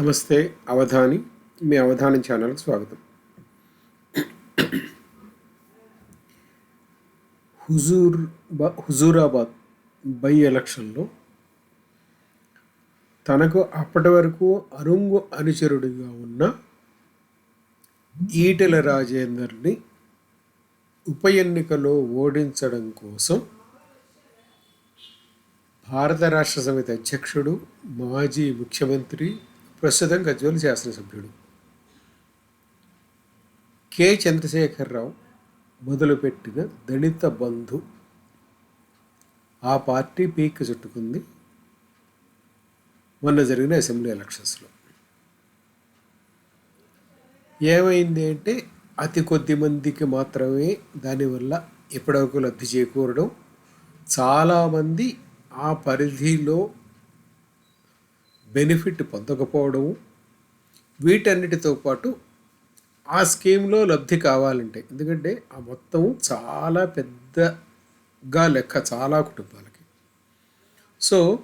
నమస్తే అవధాని. మీ అవధాని ఛానల్కి స్వాగతం. హుజూర్ హుజూరాబాద్ బై ఎలక్షన్లో తనకు అప్పటి వరకు అరుంగు అనుచరుడిగా ఉన్న ఈటెల రాజేందర్ని ఉప ఎన్నికలో ఓడించడం కోసం భారత రాష్ట్ర సమితి అధ్యక్షుడు మాజీ ముఖ్యమంత్రి ప్రస్తుతం గజ్వేల్ శాసనసభ్యుడు. కె. చంద్రశేఖరరావు మొదలుపెట్టిన దళిత బంధు ఆ పార్టీ పీక్ చుట్టుకుంది. మొన్న జరిగిన అసెంబ్లీ ఎలక్షన్స్లో. ఏమైంది అంటే అతి కొద్ది మందికి మాత్రమే దానివల్ల ఎప్పటివరకు లబ్ధి చేకూరడం చాలామంది ఆ పరిధిలో బెనిఫిట్ పొందకపోవడము వీటన్నిటితో పాటు ఆ స్కీమ్లో లబ్ధి కావాలంటే ఎందుకంటే ఆ మొత్తం చాలా పెద్దగా లెక్క చాలా కుటుంబాలకి. సో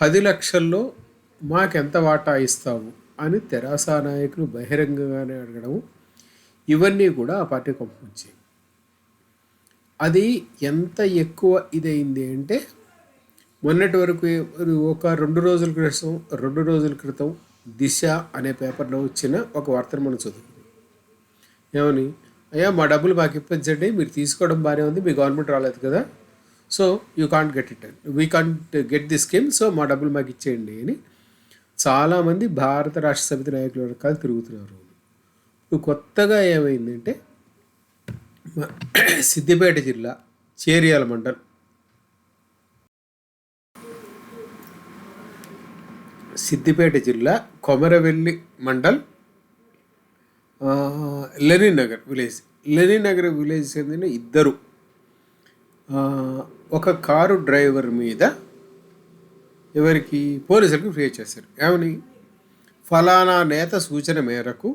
పది లక్షల్లో మాకెంత వాటా ఇస్తావు అని తెరాస నాయకులు బహిరంగంగానే అడగడం ఇవన్నీ కూడా ఆ పార్టీ పంపించాయి అది ఎంత ఎక్కువ ఇదైంది అంటే మొన్నటి వరకు ఒక రెండు రోజుల క్రితం రెండు రోజుల క్రితం దిశ అనే పేపర్లో వచ్చిన ఒక వార్తను మనం చదువుకున్నాం ఏమని? అయ్యా మా డబ్బులు మాకు ఇప్పించండి మీరు తీసుకోవడం బాగానే ఉంది మీ గవర్నమెంట్ రాలేదు కదా. So you can't get it we can't get the scheme so మా డబ్బులు మాకు ఇచ్చేయండి అని చాలామంది భారత రాష్ట్ర సమితి నాయకుల రకాలు తిరుగుతున్నారు. ఇప్పుడు కొత్తగా ఏమైందంటే సిద్దిపేట జిల్లా చేరియాల మండల్. సిద్దిపేట జిల్లా Komaravelli mandal Lenin Nagar village. Lenin Nagar village చెందిన ఇద్దరు. ఒక కారు డ్రైవర్ మీద ఎవరికి పోలీసులకు ఫిర్యాదు చేశారు. ఏమని? ఫలానా నేత సూచన మేరకు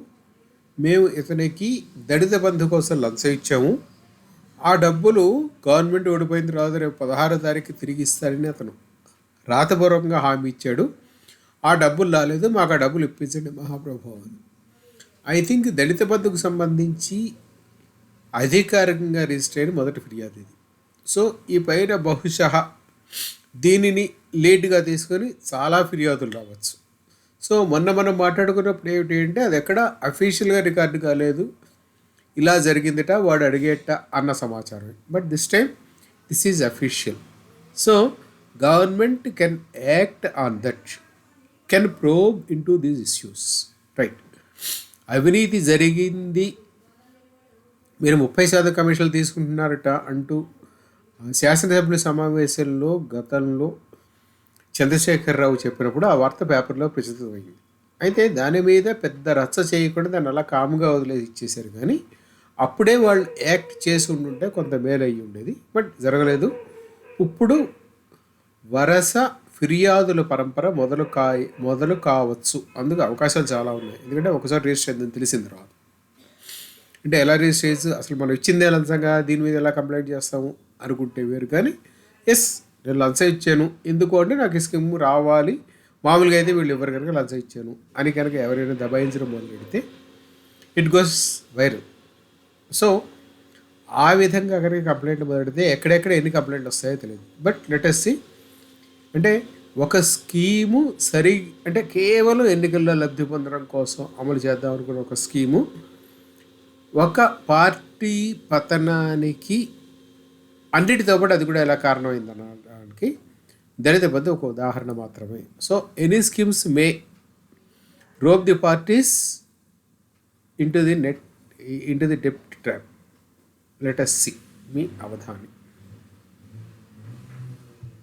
మేము ఇతనికి దళిత బంధు కోసం లంచం ఇచ్చాము. ఆ డబ్బులు గవర్నమెంట్ ఓడిపోయిన తర్వాత రేపు పదహారో తారీఖు తిరిగి ఇస్తారని అతను రాతపూర్వకంగా హామీ ఇచ్చాడు. ఆ డబ్బులు రాలేదు మాకు ఆ డబ్బులు ఇప్పించండి మహాప్రభు అని. ఐ థింక్ దళిత బంధుకు సంబంధించి అధికారికంగా రిజిస్టర్ అయిన మొదటి ఫిర్యాదు ఇది. సో ఈ పైన బహుశా దీనిని లేటుగా తీసుకొని చాలా ఫిర్యాదులు రావచ్చు. సో మొన్న మనం మాట్లాడుకున్నప్పుడు ఏమిటి అంటే అది ఎక్కడ అఫీషియల్గా రికార్డు కాలేదు. ఇలా జరిగిందిట వాడు అడిగేట అన్న సమాచారం. But this time this is official so government can act on that can probe into these issues right అవినీతి జరిగింది. మీరు ముప్పై శాతం కమిషన్లు తీసుకుంటున్నారట అంటూ శాసనసభ్యుల సమావేశంలో గతంలో చంద్రశేఖరరావు చెప్పినప్పుడు ఆ వార్త పేపర్లో ప్రచురితమైంది. అయితే దాని మీద పెద్ద రచ్చ చేయకుండా దాన్ని అలా కాముగా వదిలేసి ఇచ్చేశారు కానీ అప్పుడే వాళ్ళు యాక్ట్ చేసి ఉండుంటే కొంత మేలు అయ్యి ఉండేది. బట్ జరగలేదు. ఇప్పుడు వరస ఫిర్యాదుల పరంపర మొదలు కాయ మొదలు కావచ్చు. అందుకు అవకాశాలు చాలా ఉన్నాయి. ఎందుకంటే ఒకసారి రిజిస్టర్ అయిందని తెలిసిన తర్వాత. అంటే ఎలా రిజిస్టర్ చేసి అసలు మనం ఇచ్చిందే లంచంగా దీని మీద ఎలా కంప్లైంట్ చేస్తాము అనుకుంటే వేరు. కానీ ఎస్ నేను లంచ ఇచ్చాను. ఎందుకు అంటే నాకు ఈ స్కీమ్ రావాలి. మామూలుగా అయితే వీళ్ళు ఎవరు కనుక లంచ ఇచ్చాను అని కనుక ఎవరైనా దబాయించడం మొదలు పెడితే ఇట్ గోస్ వైరల్ సో ఆ విధంగా కనుక కంప్లైంట్ మొదలెడితే ఎక్కడెక్కడ ఎన్ని కంప్లైంట్లు వస్తాయో తెలియదు. బట్ లెటెస్ట్ సి అంటే ఒక స్కీము సరి అంటే కేవలం ఎన్నికల్లో లబ్ధి పొందడం కోసం అమలు చేద్దాం అనుకున్న ఒక స్కీము. ఒక పార్టీ పతనానికి అన్నిటితో పాటు అది కూడా ఎలా కారణమైంది అనడానికి దళిత బంధు ఒక ఉదాహరణ మాత్రమే. So any schemes may. Rope the parties into the net into the డెప్ట్ trap. Let's see మీ అవధాని.